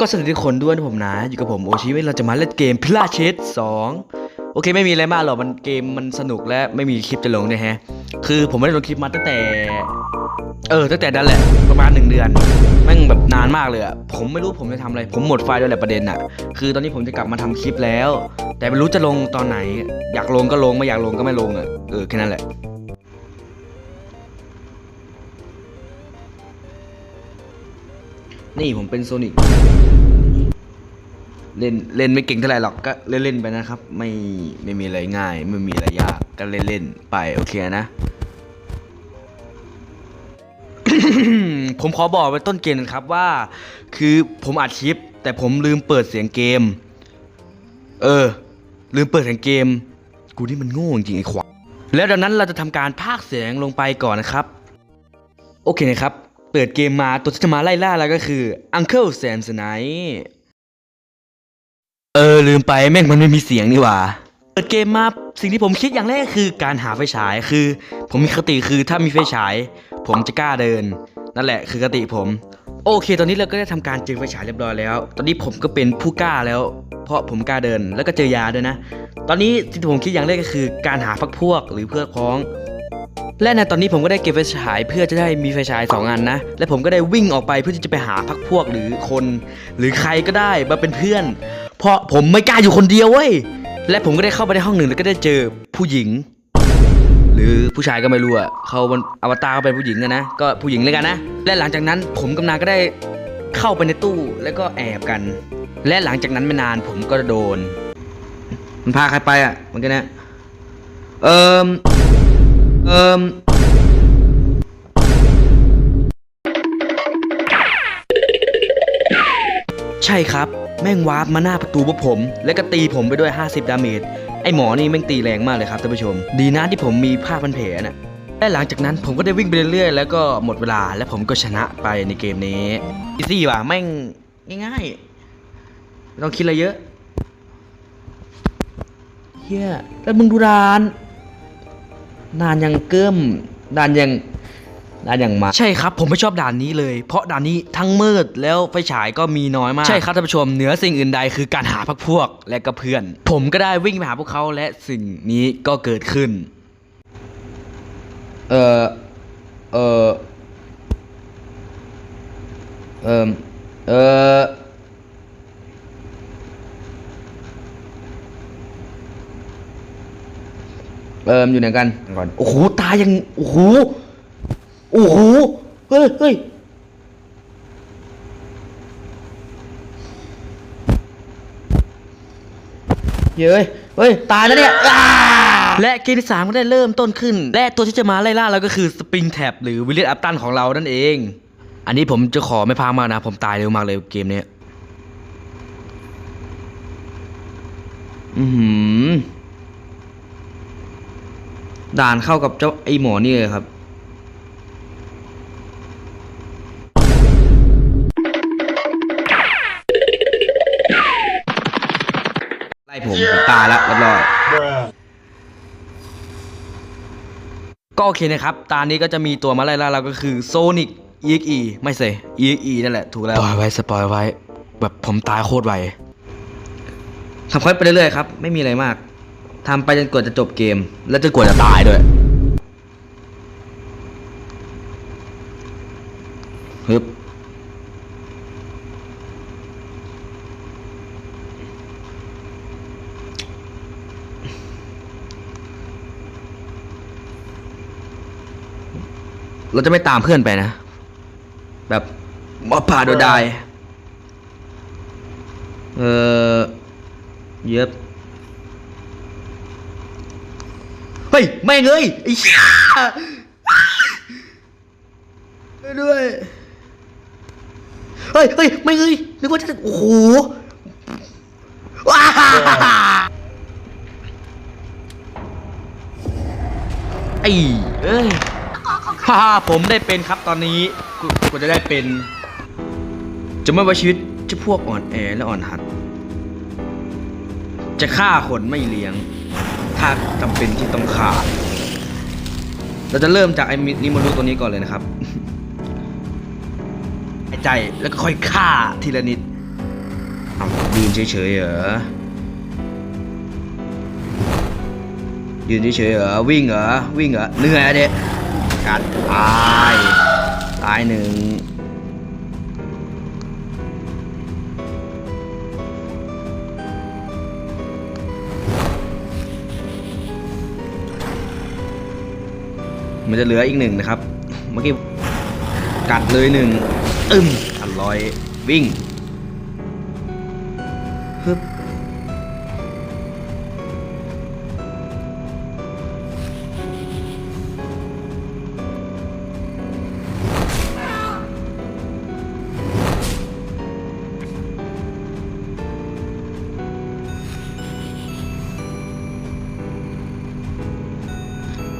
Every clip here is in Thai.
ก็สวัสดีทุกคนด้วยนะผมนะ อยู่กับผมโอชิเว้ยเราจะมาเล่นเกมพิลาเชสสองโอเคไม่มีอะไรมากหรอกมันเกมมันสนุกและไม่มีคลิปจะลงเนี่ยฮะ คือผมไม่ได้ลงคลิปมาตั้งแต่ เออตั้งแต่นั้นแหละประมาณหนึ่งเดือนแม่งแบบนานมากเลยอะผมไม่รู้ผมจะทำอะไร ผมหมดไฟด้วยแหละประเด็นอะคือตอนนี้ผมจะกลับมาทำคลิปแล้ว แต่ไม่รู้จะลงตอนไหน อยากลงก็ลงไม่อยากลงก็ไม่ลงอะเออแค่นั้นแหละ นี่ผมเป็นโซนิกเล่นเล่นไม่เก่งเท่าไหร่หรอกก็เล่นเล่นๆไปนะครับ ไม่ไม่มีอะไรง่าย ไม่มีอะไรยากก็เล่นเล่นๆไปโอเคนะ ผมขอบอกไว้ต้นเกมนะครับว่า คือผมอัดคลิป แต่ผมลืมเปิดเสียงเกม เออ ลืมเปิดเสียงเกม กูนี่มันโง่จริงไอ้ขวาแล้วดังนั้นเราจะทำการพากเสียงลงไปก่อนนะครับ โอเคนะครับ เปิดเกมมาตัวที่จะมาไล่ล่าเราก็คือ Uncle Sam s n i g h t เออ ลืมไปแม่งมันไม่มีเสียงนี่หว่า เปิดเกมมาสิ่งที่ผมคิดอย่างแรกคือการหาไฟฉายคือ ผมมีคติคือถ้ามีไฟฉาย ผมจะกล้าเดิน นั่นแหละคือคติผม โอเค ตอนนี้เราก็ได้ทำการเจอไฟฉายเรียบร้อยแล้ว ตอนนี้ผมก็เป็นผู้กล้าแล้ว เพราะผมกล้าเดินแล้วก็เจอยาด้วยนะ ตอนนี้สิ่งที่ผมคิดอย่างแรกก็คือ การหาพักพวกหรือเพื่อนพ้อง และในตอนนี้ผมก็ได้เก็บไฟฉายเพื่อจะได้มีไฟฉายสองอันนะ และผมก็ได้วิ่งออกไปเพื่อที่จะไปหาพักพวกหรือคน หรือใครก็ได้มาเป็นเพื่อน เพราะผมไม่กล้าอยู่คนเดียวเว้ยและผมก็ได้เข้าไปในห้องหนึ่งแล้วก็ได้เจอผู้หญิง หรือผู้ชายก็ไม่รู้อะเขาบนอวตารเขาเป็นผู้หญิงอะนะก็ผู้หญิงเลยกันนะและหลังจากนั้นผมกำนันก็ได้เข้าไปในตู้แล้วก็แอบกัน และหลังจากนั้นไม่นานผมก็โดน มันพาใครไปอะมันก็นะเอิม เอิมใช่ครับ แม่งวาร์ปมาหน้าประตูพวกผม แล้วก็ตีผมไปด้วย 50 ดาเมจ ไอหมอนี่แม่งตีแรงมากเลยครับท่านผู้ชม ดีนะที่ผมมีผ้าพันแผลน่ะและหลังจากนั้นผมก็ได้วิ่งไปเรื่อยๆ แล้วก็หมดเวลาและผมก็ชนะไปในเกมนี้อีซี่ว่ะแม่งง่ายๆไม่ต้องคิดอะไรเยอะเฮียแล้วมึงดูดาน นานยังเกิมนานยังนานยังมา ใช่ครับ ผมไม่ชอบด่านนี้เลย เพราะด่านนี้ทั้งมืดแล้วไฟฉายก็มีน้อยมาก ใช่ครับท่านผู้ชมเหนือสิ่งอื่นใดคือการหาพักพวกและก็เพื่อน ผมก็ได้วิ่งไปหาพวกเขาและสิ่งนี้ก็เกิดขึ้น เออเออเออเออ เอออยู่ไหนกันก่อนโอ้โหตายยังโอ้โหโอ้โหเฮ้ยเฮ้ยเย้ยเฮ้ยตายแล้วเนี่ยอ้าและเกมที่สามก็ได้เริ่มต้นขึ้น และตัวที่จะมาไล่ล่าเราก็คือสปริงแท็บหรือวิลเลตอัพตันของเรานั่นเอง อันนี้ผมจะขอไม่พากมากนะ ผมตายเร็วมากเลยเกมเนี้ยอือหือ ด่านเข้ากับเจ้าไอหมอนี่เลยครับ ไล่ผมผมตายแล้วเรียบร้อย Bruh. ก็โอเคนะครับตานี้ก็จะมีตัวมาไล่ล่าเราก็คือโซนิก EXE ไม่ใช่ EXE นั่นแหละ ถูกแล้ว ปล่อยไว้สปอยไว้ แบบผมตายโคตรไวทำค่อยไปเรื่อยๆครับ ไม่มีอะไรมาก ทำไปจนกว่าจะจบเกม และจนกว่าจะตายด้วยฮึบเราจะไม่ตามเพื่อนไปนะ แบบมาผ่าโดยได้เออเย็บ เฮ้ยไม่งเงยไอ้เหี้ยช่วยด้วยเฮ้ยเฮ้ยไม่งเงยนึกว่าจะโอ้โหว้าไอ้เอ้ยฮ่าผมได้เป็นครับตอนนี้กูจะได้เป็น จะไม่ว่าชีวิตจะพวกอ่อนแอและอ่อนหัด จะฆ่าคนไม่เลี้ยง ถ้าจำเป็นที่ต้องฆ่าเราจะเริ่มจากไอ้มินิโมรุตัวนี้ก่อนเลยนะครับหายใจแล้วก็ค่อยฆ่าทีละนิดเอายืนเฉยๆเหรอยืนเฉยๆเหรอวิ่งเหรอวิ่งเหรอเหนื่อยอะเด็กกัดตายตายหนึ่ง มันจะเหลืออีกหนึ่งนะครับ เมื่อกี้กัดเลยหนึ่งอึมอันลอยวิ่งฮึบ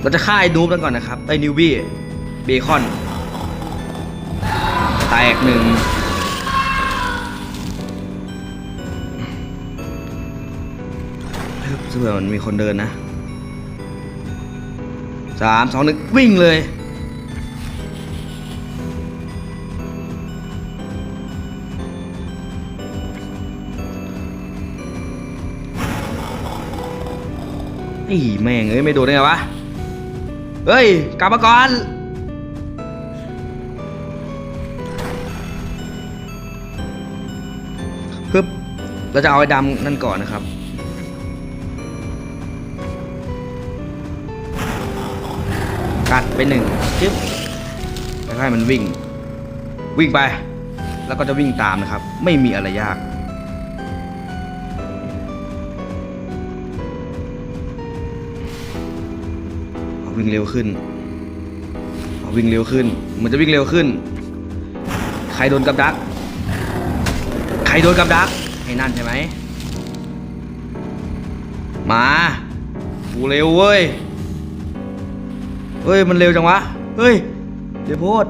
เราจะฆ่าไอ้นูบกันก่อนนะครับ ไอ้นิวบี้เบคอน แตกหนึ่งฮึบเผื่อมันมีคนเดินนะสามสองหนึ่งวิ่งเลยไอ้แม่งเอ้ยไม่โดนได้ไงวะ เฮ้ย กลับมาก่อน ฮึบ เราจะเอาไอ้ดำนั่นก่อนนะครับ กัดไปหนึ่งจึ๊บแล้วให้มันวิ่ง วิ่งไป แล้วก็จะวิ่งตามนะครับ ไม่มีอะไรยาก วิ่งเร็วขึ้นวิ่งเร็วขึ้นเหมันจะวิ่งเร็วขึ้น ใครโดนกับดัก ใครโดนกับดักไอ้นั่นใช่ไหม มา กูเร็วเว้ย เฮ้ยมันเร็วจังวะ เฮ้ย เดี๋ยวโพด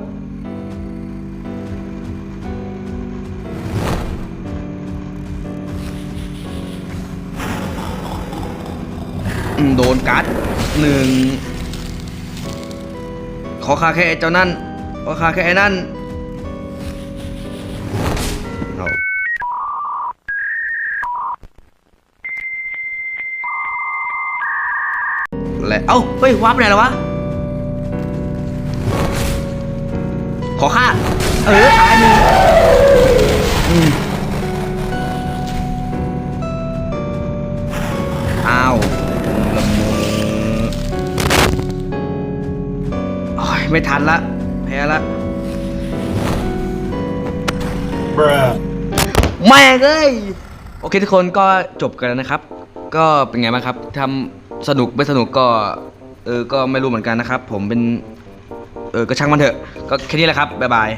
โดนกัดหนึ่ง ขอคาแค่ไอ้เจ้านั่นขอคาแค่ไอ้นั่นเอาและเอ้าเฮ้ยวาร์ปไปไหนแล้ววะ ขอค่า เออตายหนึ่ง ไม่ทันละ แพ้ละ Bruh. แม่งเอ้ยโอเคทุกคนก็จบกันแล้วนะครับ ก็เป็นไงบ้างครับทำสนุกไม่สนุกก็เออก็ไม่รู้เหมือนกันนะครับ ผมเป็นเออก็ช่างมันเถอะ ก็แค่นี้แหละครับบ๊ายบาย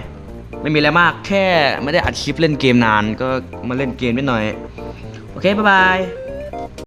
ไม่มีอะไรมากแค่ไม่ได้อัดคลิปเล่นเกมนาน ก็มาเล่นเกมนิดหน่อย โอเคบ๊ายบาย